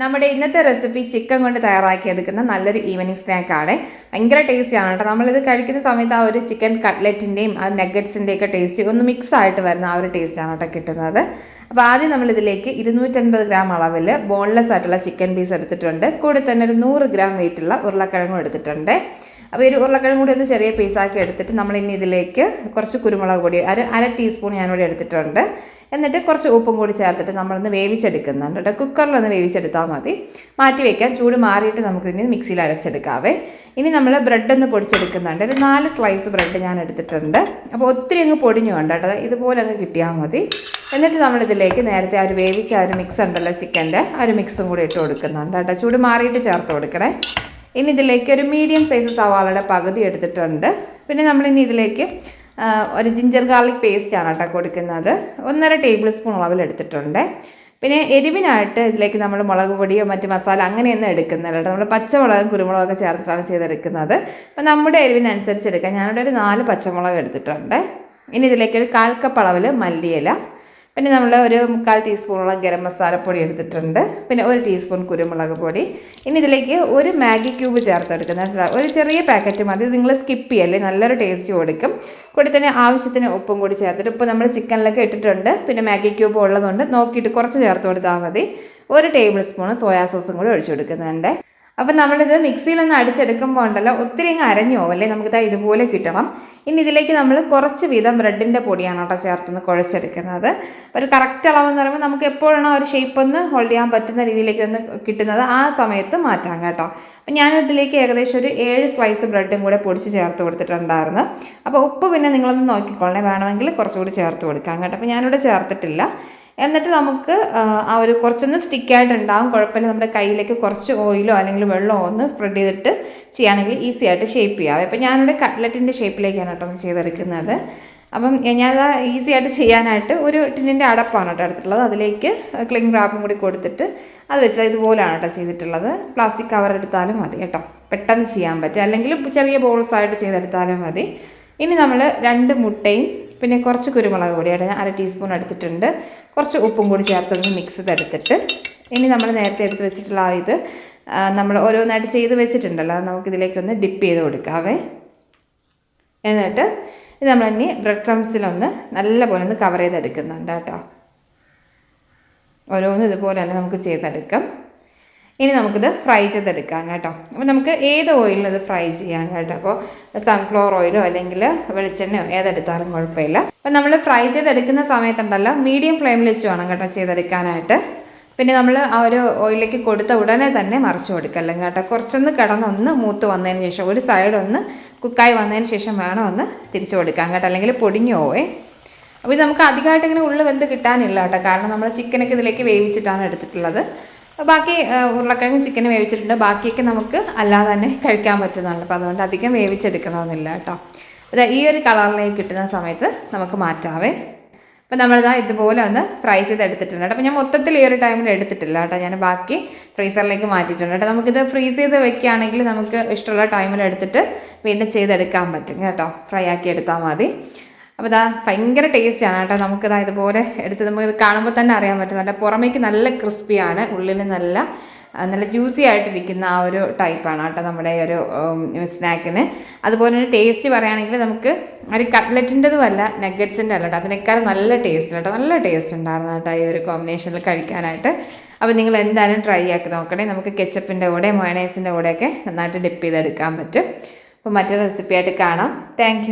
നമ്മുടെ ഇന്നത്തെ recipe chicken കൊണ്ട് തയ്യാറാക്കിയെടുക്കുന്ന നല്ലൊരു ഈവനിങ് സ്നാക്കാണ് ഭയങ്കര ടേസ്റ്റിയാണ് കേട്ടോ. നമ്മളിത് കഴിക്കുന്ന സമയത്ത് ആ ഒരു ചിക്കൻ കട്ട്ലറ്റിന്റെയും ആ നെഗറ്റ്സിന്റെയൊക്കെ ടേസ്റ്റ് ഒന്ന് മിക്സ് ആയിട്ട് വരുന്ന ആ ഒരു ടേസ്റ്റാണ് കേട്ടോ കിട്ടുന്നത്. അപ്പോൾ ആദ്യം നമ്മളിതിലേക്ക് ഇരുന്നൂറ്റൻപത് ഗ്രാം അളവിൽ ബോൺലെസ് ആയിട്ടുള്ള ചിക്കൻ പീസ് എടുത്തിട്ടുണ്ട്. കൂടെ തന്നെ ഒരു നൂറ് ഗ്രാം വെയിറ്റുള്ള ഉരുളക്കിഴങ്ങും എടുത്തിട്ടുണ്ട്. അപ്പോൾ ഒരു ഉരുളക്കിഴങ്ങ് കൂടി ഒന്ന് ചെറിയ പീസാക്കി എടുത്തിട്ട് നമ്മൾ ഇനി ഇതിലേക്ക് കുറച്ച് കുരുമുളക് പൊടി അര അര ടീസ്പൂൺ ഞാനിവിടെ എടുത്തിട്ടുണ്ട്. എന്നിട്ട് കുറച്ച് ഉപ്പും കൂടി ചേർത്തിട്ട് നമ്മളൊന്ന് വേവിച്ചെടുക്കുന്നുണ്ട് കേട്ടോ. കുക്കറിലൊന്ന് വേവിച്ചെടുത്താൽ മതി. മാറ്റി വയ്ക്കാം ചൂട് മാറിയിട്ട് നമുക്കിനി മിക്സിയിൽ അരച്ചെടുക്കാവേ. ഇനി നമ്മൾ ബ്രെഡ് ഒന്ന് പൊടിച്ചെടുക്കുന്നുണ്ട്. ഒരു നാല് സ്ലൈസ് ബ്രെഡ് ഞാൻ എടുത്തിട്ടുണ്ട്. അപ്പോൾ ഒത്തിരി അങ്ങ് പൊടിഞ്ഞു കേട്ടോ. ഇതുപോലെ അങ്ങ് കിട്ടിയാൽ മതി. എന്നിട്ട് നമ്മളിതിലേക്ക് നേരത്തെ ആ ഒരു വേവിച്ച ആ ഒരു മിക്സ് ഉണ്ടല്ലോ ചിക്കന്റെ ആ ഒരു മിക്സും കൂടി ഇട്ട് കൊടുക്കുന്നുണ്ട് കേട്ടോ. ചൂട് മാറിയിട്ട് ചേർത്ത് കൊടുക്കണേ. ഇനി ഇതിലേക്ക് ഒരു മീഡിയം സൈസ് സവാളയുടെ പകുതി എടുത്തിട്ടുണ്ട്. പിന്നെ നമ്മളിനി ഇതിലേക്ക് ഒരു ജിഞ്ചർ ഗാർലിക് പേസ്റ്റ് ആണ് കേട്ടോ കൊടുക്കുന്നത്. ഒന്നര ടേബിൾ സ്പൂൺ അളവിൽ എടുത്തിട്ടുണ്ട്. പിന്നെ എരിവിനായിട്ട് ഇതിലേക്ക് നമ്മൾ മുളക് പൊടിയോ മറ്റ് മസാല അങ്ങനെയൊന്നും എടുക്കുന്നില്ല കേട്ടോ. നമ്മൾ പച്ചമുളകും കുരുമുളകൊക്കെ ചേർത്തിട്ടാണ് ചെയ്തെടുക്കുന്നത്. അപ്പം നമ്മുടെ എരിവിനനുസരിച്ച് എടുക്കാം. ഞാനിവിടെ ഒരു നാല് പച്ചമുളക് എടുത്തിട്ടുണ്ട്. ഇനി ഇതിലേക്ക് ഒരു കാൽക്കപ്പ് കപ്പ് അളവിൽ മല്ലിയില പിന്നെ നമ്മൾ ഒരു മുക്കാൽ ടീസ്പൂണോളം ഗരം മസാലപ്പൊടി എടുത്തിട്ടുണ്ട്. പിന്നെ ഒരു ടീസ്പൂൺ കുരുമുളക് പൊടി. ഇനി ഇതിലേക്ക് ഒരു മാഗി ക്യൂബ് ചേർത്തെടുക്കുന്ന ഒരു ചെറിയ പാക്കറ്റ് മതി. നിങ്ങൾ സ്കിപ്പ് ചെയ്യല്ലേ? നല്ലൊരു ടേസ്റ്റ് കൊടുക്കും. കൂടി തന്നെ ആവശ്യത്തിന് ഉപ്പും കൂടി ചേർത്തിട്ട് ഇപ്പോൾ നമ്മൾ ചിക്കനിലൊക്കെ ഇട്ടിട്ടുണ്ട്. പിന്നെ മാഗി ക്യൂബ് ഉള്ളതുകൊണ്ട് നോക്കിയിട്ട് കുറച്ച് ചേർത്ത് കൊടുത്താൽ മതി. ഒരു ടേബിൾ സ്പൂൺ സോയാ സോസും കൂടി ഒഴിച്ചു കൊടുക്കുന്നുണ്ട്. അപ്പം നമ്മളിത് മിക്സിയിലൊന്ന് അടിച്ചെടുക്കുമ്പോൾ ഉണ്ടല്ലോ ഒത്തിരി അങ്ങ് അരഞ്ഞു പോവല്ലേ നമുക്കിത് ഇതുപോലെ കിട്ടണം. ഇനി ഇതിലേക്ക് നമ്മൾ കുറച്ച് വീതം ബ്രെഡിന്റെ പൊടിയാണ് കേട്ടോ ചേർത്തൊന്ന് കുഴച്ചെടുക്കുന്നത്. ഒരു കറക്റ്റ് അളവെന്ന് പറയുമ്പോൾ നമുക്ക് എപ്പോഴാണോ ഒരു ഷേപ്പ് ഒന്ന് ഹോൾഡ് ചെയ്യാൻ പറ്റുന്ന രീതിയിലേക്ക് ഒന്ന് കിട്ടുന്നത് ആ സമയത്ത് മാറ്റാം കേട്ടോ. അപ്പം ഞാനിതിലേക്ക് ഏകദേശം ഒരു ഏഴ് സ്ലൈസ് ബ്രെഡും കൂടെ പൊടിച്ച് ചേർത്ത് കൊടുത്തിട്ടുണ്ടായിരുന്നു. അപ്പോൾ ഉപ്പ് പിന്നെ നിങ്ങളൊന്ന് നോക്കിക്കൊള്ളണേ വേണമെങ്കിൽ കുറച്ചുകൂടി ചേർത്ത് കൊടുക്കാം കേട്ടോ. അപ്പോൾ ഞാനിവിടെ ചേർത്തിട്ടില്ല. എന്നിട്ട് നമുക്ക് ആ, ഒരു കുറച്ചൊന്ന് സ്റ്റിക്കായിട്ട് ഉണ്ടാവും കുഴപ്പമില്ല. നമ്മുടെ കയ്യിലേക്ക് കുറച്ച് ഓയിലോ അല്ലെങ്കിൽ വെള്ളമോ ഒന്ന് സ്പ്രെഡ് ചെയ്തിട്ട് ചെയ്യുകയാണെങ്കിൽ ഈസി ആയിട്ട് ഷേപ്പ് ചെയ്യാം. അപ്പോൾ ഞാനിവിടെ കട്ട്ലറ്റിന്റെ ഷേപ്പിലേക്കാണ് കേട്ടോ ചെയ്തെടുക്കുന്നത്. അപ്പം ഞാൻ ഈസി ആയിട്ട് ചെയ്യാനായിട്ട് ഒരു ടിന്നിന്റെ അടപ്പാണ് കേട്ടോ എടുത്തിട്ടുള്ളത്. അതിലേക്ക് ക്ലിങ് റാപ്പും കൂടി കൊടുത്തിട്ട് അത് വെച്ച് ഇതുപോലെയാണ് കേട്ടോ ചെയ്തിട്ടുള്ളത്. പ്ലാസ്റ്റിക് കവർ എടുത്താലും മതി കേട്ടോ. പെട്ടെന്ന് ചെയ്യാൻ പറ്റും. അല്ലെങ്കിൽ ചെറിയ ബോൾസ് ആയിട്ട് ചെയ്തെടുത്താലും മതി. ഇനി നമ്മൾ രണ്ട് മുട്ടയും പിന്നെ കുറച്ച് കുരുമുളക് പൊടിയാണ് ഞാൻ അര ടീസ്പൂൺ എടുത്തിട്ടുണ്ട്. കുറച്ച് ഉപ്പും കൂടി ചേർത്തൊന്ന് മിക്സ് ചെയ്തെടുത്തിട്ട്. ഇനി നമ്മൾ നേരത്തെ എടുത്ത് വെച്ചിട്ടുള്ള ഇത് നമ്മൾ ഓരോന്നായിട്ട് ചെയ്ത് വെച്ചിട്ടുണ്ടല്ലോ. നമുക്കിതിലേക്കൊന്ന് ഡിപ്പ് ചെയ്ത് കൊടുക്കാവേ. എന്നിട്ട് ഇത് നമ്മളിനി ബ്രെഡ് ക്രംസിലൊന്ന് നല്ല പോലെ ഒന്ന് കവർ ചെയ്തെടുക്കുന്നുണ്ട് കേട്ടോ. ഓരോന്നും ഇതുപോലെ തന്നെ നമുക്ക് ചെയ്തെടുക്കാം. ഇനി നമുക്കിത് ഫ്രൈ ചെയ്തെടുക്കാം കേട്ടോ. അപ്പോൾ നമുക്ക് ഏത് ഓയിലിൽ ഫ്രൈ ചെയ്യാം കേട്ടോ. അപ്പോൾ സൺഫ്ലവർ ഓയിലോ അല്ലെങ്കിൽ വെളിച്ചെണ്ണയോ ഏതെടുത്താലും കുഴപ്പമില്ല. അപ്പോൾ നമ്മൾ ഫ്രൈ ചെയ്തെടുക്കുന്ന സമയത്തുണ്ടല്ലോ മീഡിയം ഫ്ലെയിമിൽ വെച്ച് വേണം കേട്ടോ ചെയ്തെടുക്കാനായിട്ട്. പിന്നെ നമ്മൾ ആ ഒരു ഓയിലേക്ക് കൊടുത്ത ഉടനെ തന്നെ മറിച്ച് കൊടുക്കല്ലേ കേട്ടോ. കുറച്ചൊന്ന് കിടന്നൊന്ന് മൂത്ത് വന്നതിന് ശേഷം ഒരു സൈഡ് ഒന്ന് കുക്കായി വന്നതിന് ശേഷം വേണം ഒന്ന് തിരിച്ചു കൊടുക്കാൻ കേട്ടോ. അല്ലെങ്കിൽ പൊടിഞ്ഞു പോവേ. അപ്പോൾ ഇത് നമുക്ക് അധികമായിട്ട് ഇങ്ങനെ ഉള്ളു വെന്ത് കിട്ടാനില്ല കേട്ടോ. കാരണം നമ്മൾ ചിക്കനൊക്കെ ഇതിലേക്ക് വേവിച്ചിട്ടാണ് എടുത്തിട്ടുള്ളത്. ബാക്കി ഉരുളക്കിഴങ്ങ് ചിക്കൻ വേവിച്ചിട്ടുണ്ട്. ബാക്കിയൊക്കെ നമുക്ക് അല്ലാതെ തന്നെ കഴിക്കാൻ പറ്റുന്നതാണ്. അപ്പോൾ അതുകൊണ്ട് അധികം വേവിച്ചെടുക്കണമെന്നില്ല കേട്ടോ. അത് ഈ ഒരു കളറിലേക്ക് കിട്ടുന്ന സമയത്ത് നമുക്ക് മാറ്റാവേ. അപ്പോൾ നമ്മളിതാ ഇതുപോലെ ഒന്ന് ഫ്രൈ ചെയ്ത് എടുത്തിട്ടുണ്ട് അപ്പോൾ ഞാൻ മൊത്തത്തിൽ ഈ ഒരു ടൈമിൽ എടുത്തിട്ടില്ല കേട്ടോ. ഞാൻ ബാക്കി ഫ്രീസറിലേക്ക് മാറ്റിയിട്ടുണ്ട് കേട്ടോ. നമുക്കിത് ഫ്രീസ് ചെയ്ത് വെക്കുകയാണെങ്കിൽ നമുക്ക് ഇഷ്ടമുള്ള ടൈമിൽ എടുത്തിട്ട് വീണ്ടും ചെയ്തെടുക്കാൻ പറ്റും കേട്ടോ. ഫ്രൈ ആക്കി എടുത്താൽ മതി. അപ്പോൾ ഇതാ ഭയങ്കര ടേസ്റ്റാണ് കേട്ടോ. നമുക്കിതാ ഇതുപോലെ എടുത്ത് നമുക്ക് കാണുമ്പോൾ തന്നെ അറിയാൻ പറ്റും. നല്ല പുറമേക്ക് നല്ല ക്രിസ്പി ആണ് ഉള്ളിൽ നല്ല നല്ല ജ്യൂസി ആയിട്ടിരിക്കുന്ന ആ ഒരു ടൈപ്പാണ് കേട്ടോ നമ്മുടെ ഒരു സ്നാക്കിന്. അതുപോലെ തന്നെ ടേസ്റ്റ് പറയുകയാണെങ്കിൽ നമുക്ക് ഒരു കട്ട്ലറ്റിന്റെതും അല്ല നഗറ്റ്സിന്റെ അല്ല കേട്ടോ. അതിനേക്കാൾ നല്ല ടേസ്റ്റ് കേട്ടോ. നല്ല ടേസ്റ്റ് ഉണ്ടായിരുന്നു കേട്ടോ ഈ ഒരു കോമ്പിനേഷനിൽ കഴിക്കാനായിട്ട്. അപ്പോൾ നിങ്ങൾ എന്തായാലും ട്രൈ ആക്കി നോക്കണേ. നമുക്ക് കെച്ചപ്പിന്റെ കൂടെ മൊയണൈസിന്റെ കൂടെയൊക്കെ നന്നായിട്ട് ഡിപ്പ് ചെയ്തെടുക്കാൻ പറ്റും. അപ്പോൾ മറ്റൊരു റെസിപ്പിയായിട്ട് കാണാം. താങ്ക്